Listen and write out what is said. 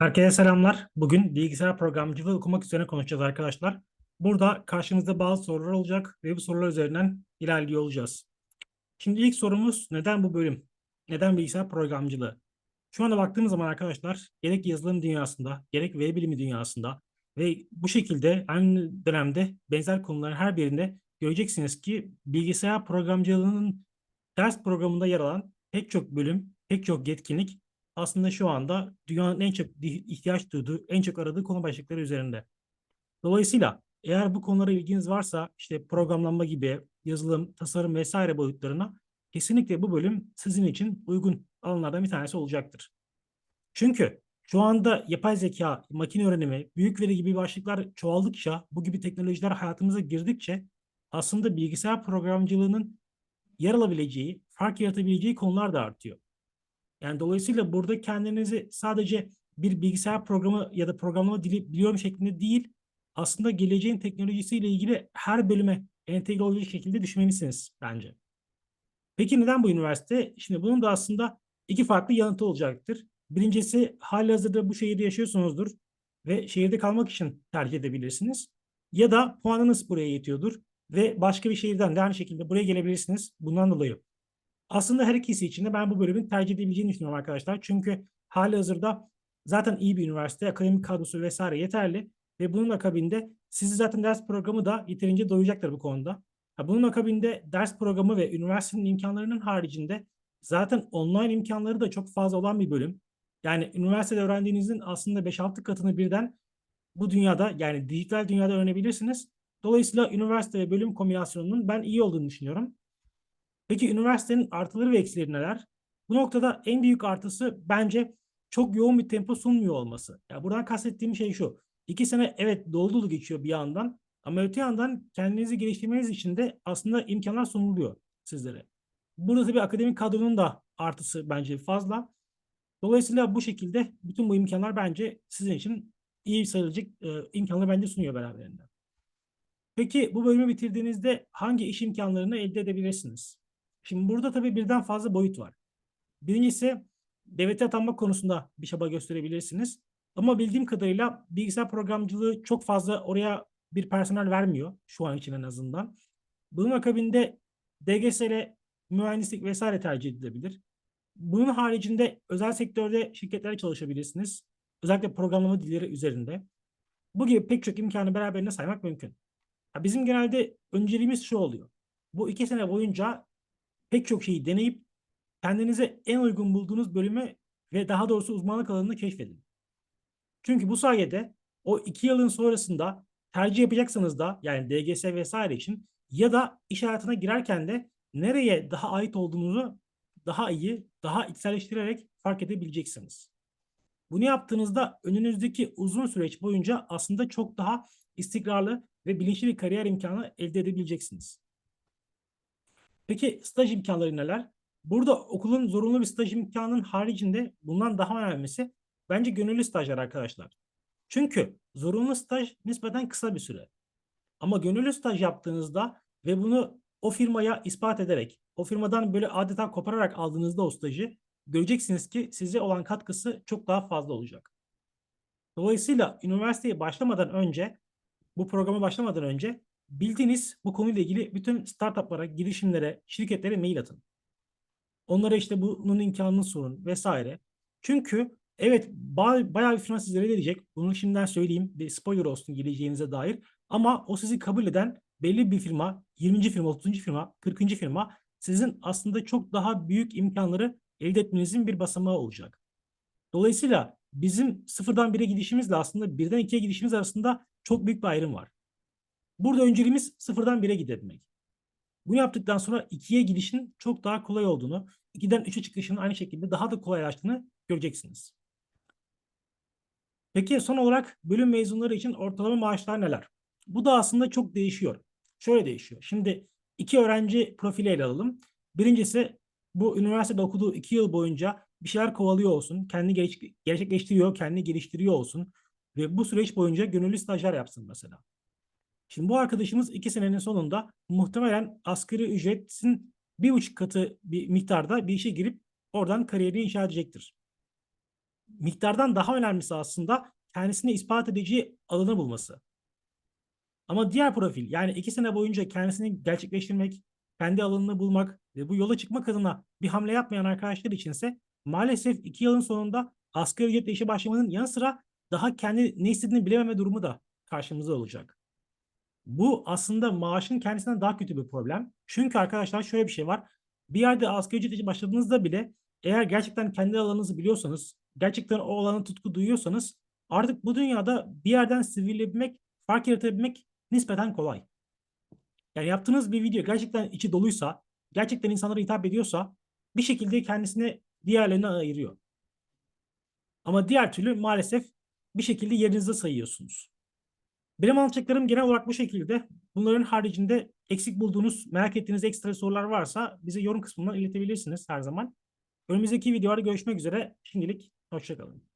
Herkese selamlar. Bugün bilgisayar programcılığı okumak üzerine konuşacağız arkadaşlar. Burada karşımızda bazı sorular olacak ve bu sorular üzerinden ilerliyor olacağız. Şimdi ilk sorumuz neden bu bölüm? Neden bilgisayar programcılığı? Şu anda baktığımız zaman arkadaşlar gerek yazılım dünyasında gerek veri bilimi dünyasında ve bu şekilde aynı dönemde benzer konuların her birinde göreceksiniz ki bilgisayar programcılığının ders programında yer alan pek çok bölüm, pek çok yetkinlik aslında şu anda dünyanın en çok ihtiyaç duyduğu, en çok aradığı konu başlıkları üzerinde. Dolayısıyla eğer bu konulara ilginiz varsa işte programlama gibi yazılım, tasarım vesaire boyutlarına kesinlikle bu bölüm sizin için uygun alanlardan bir tanesi olacaktır. Çünkü şu anda yapay zeka, makine öğrenimi, büyük veri gibi başlıklar çoğaldıkça, bu gibi teknolojiler hayatımıza girdikçe aslında bilgisayar programcılığının yer alabileceği, fark yaratabileceği konular da artıyor. Yani dolayısıyla burada kendinizi sadece bir bilgisayar programı ya da programlama dili biliyorum şeklinde değil, aslında geleceğin teknolojisiyle ilgili her bölüme entegre olacak şekilde düşünmelisiniz bence. Peki neden bu üniversite? Şimdi bunun da aslında iki farklı yanıtı olacaktır. Birincisi halihazırda bu şehirde yaşıyorsunuzdur ve şehirde kalmak için tercih edebilirsiniz. Ya da puanınız buraya yetiyordur ve başka bir şehirden de aynı şekilde buraya gelebilirsiniz. Bundan dolayı aslında her ikisi için de ben bu bölümün tercih edebileceğini düşünüyorum arkadaşlar. Çünkü hali hazırda zaten iyi bir üniversite, akademik kadrosu vesaire yeterli. Ve bunun akabinde sizi zaten ders programı da yeterince doyacaktır bu konuda. Bunun akabinde ders programı ve üniversitenin imkanlarının haricinde zaten online imkanları da çok fazla olan bir bölüm. Yani üniversitede öğrendiğinizin aslında 5-6 katını birden bu dünyada yani dijital dünyada öğrenebilirsiniz. Dolayısıyla üniversite ve bölüm kombinasyonunun ben iyi olduğunu düşünüyorum. Peki üniversitenin artıları ve eksileri neler? Bu noktada en büyük artısı bence çok yoğun bir tempo sunmuyor olması. Ya yani buradan kastettiğim şey şu. İki sene evet dolu dolu geçiyor bir yandan ama öte yandan kendinizi geliştirmeniz için de aslında imkanlar sunuluyor sizlere. Burada tabii akademik kadronun da artısı bence fazla. Dolayısıyla bu şekilde bütün bu imkanlar bence sizin için iyi sayılacak e, imkanları bence sunuyor beraberinde. Peki bu bölümü bitirdiğinizde hangi iş imkanlarını elde edebilirsiniz? Şimdi burada tabii birden fazla boyut var. Birincisi devlete atanma konusunda bir çaba gösterebilirsiniz. Ama bildiğim kadarıyla bilgisayar programcılığı çok fazla oraya bir personel vermiyor şu an için en azından. Bunun akabinde DGS'le mühendislik vesaire tercih edilebilir. Bunun haricinde özel sektörde şirketlere çalışabilirsiniz. Özellikle programlama dilleri üzerinde. Bu gibi pek çok imkanı beraberinde saymak mümkün. Bizim genelde önceliğimiz şu oluyor. Bu iki sene boyunca pek çok şeyi deneyip kendinize en uygun bulduğunuz bölümü ve daha doğrusu uzmanlık alanını keşfedin. Çünkü bu sayede o iki yılın sonrasında tercih yapacaksanız da yani DGS vesaire için ya da iş hayatına girerken de nereye daha ait olduğunuzu daha iyi, daha içselleştirerek fark edebileceksiniz. Bunu yaptığınızda önünüzdeki uzun süreç boyunca aslında çok daha istikrarlı ve bilinçli bir kariyer imkanı elde edebileceksiniz. Peki staj imkanları neler? Burada okulun zorunlu bir staj imkanının haricinde bundan daha önemlisi bence gönüllü stajlar arkadaşlar. Çünkü zorunlu staj nispeten kısa bir süre. Ama gönüllü staj yaptığınızda ve bunu o firmaya ispat ederek, o firmadan böyle adeta kopararak aldığınızda o stajı göreceksiniz ki size olan katkısı çok daha fazla olacak. Dolayısıyla üniversiteye başlamadan önce, bu programa başlamadan önce bildiğiniz bu konuyla ilgili bütün startuplara, girişimlere, şirketlere mail atın. Onlara işte bunun imkanını sorun vesaire. Çünkü evet bayağı bir firma sizlere verecek. Bunu şimdiden söyleyeyim. Bir spoiler olsun geleceğinize dair. Ama o sizi kabul eden belli bir firma, 20. firma, 30. firma, 40. firma sizin aslında çok daha büyük imkanları elde etmenizin bir basamağı olacak. Dolayısıyla bizim sıfırdan bire gidişimizle aslında birden ikiye gidişimiz arasında çok büyük bir ayrım var. Burada önceliğimiz sıfırdan bire gidebilmek. Bunu yaptıktan sonra ikiye gidişin çok daha kolay olduğunu, ikiden üçe çıkışın aynı şekilde daha da kolaylaştığını göreceksiniz. Peki son olarak bölüm mezunları için ortalama maaşlar neler? Bu da aslında çok değişiyor. Şöyle değişiyor. Şimdi iki öğrenci profili ele alalım. Birincisi bu üniversitede okuduğu iki yıl boyunca bir şeyler kovalıyor olsun. Kendini gerçekleştiriyor, kendini geliştiriyor olsun. Ve bu süreç boyunca gönüllü stajyer yapsın mesela. Şimdi bu arkadaşımız iki senenin sonunda muhtemelen asgari ücretin bir buçuk katı bir miktarda bir işe girip oradan kariyerini inşa edecektir. miktardan daha önemlisi aslında kendisini ispat edeceği alanı bulması. Ama diğer profil yani iki sene boyunca kendisini gerçekleştirmek, kendi alanını bulmak ve bu yola çıkmak adına bir hamle yapmayan arkadaşlar içinse maalesef iki yılın sonunda asgari ücretle işe başlamanın yanı sıra daha kendi ne istediğini bilememe durumu da karşımıza olacak. Bu aslında maaşın kendisinden daha kötü bir problem. Çünkü arkadaşlar şöyle bir şey var. Bir yerde asgari ücretle işe başladığınızda bile eğer gerçekten kendi alanınızı biliyorsanız, gerçekten o alana tutku duyuyorsanız artık bu dünyada bir yerden sivrilebilmek, fark yaratabilmek nispeten kolay. Yani yaptığınız bir video gerçekten içi doluysa, gerçekten insanlara hitap ediyorsa bir şekilde kendisini diğerlerine ayırıyor. Ama diğer türlü maalesef bir şekilde yerinizde sayıyorsunuz. Benim anlatacaklarım genel olarak bu şekilde. Bunların haricinde eksik bulduğunuz, merak ettiğiniz ekstra sorular varsa bize yorum kısmından iletebilirsiniz her zaman. Önümüzdeki videolarda görüşmek üzere. Şimdilik hoşçakalın.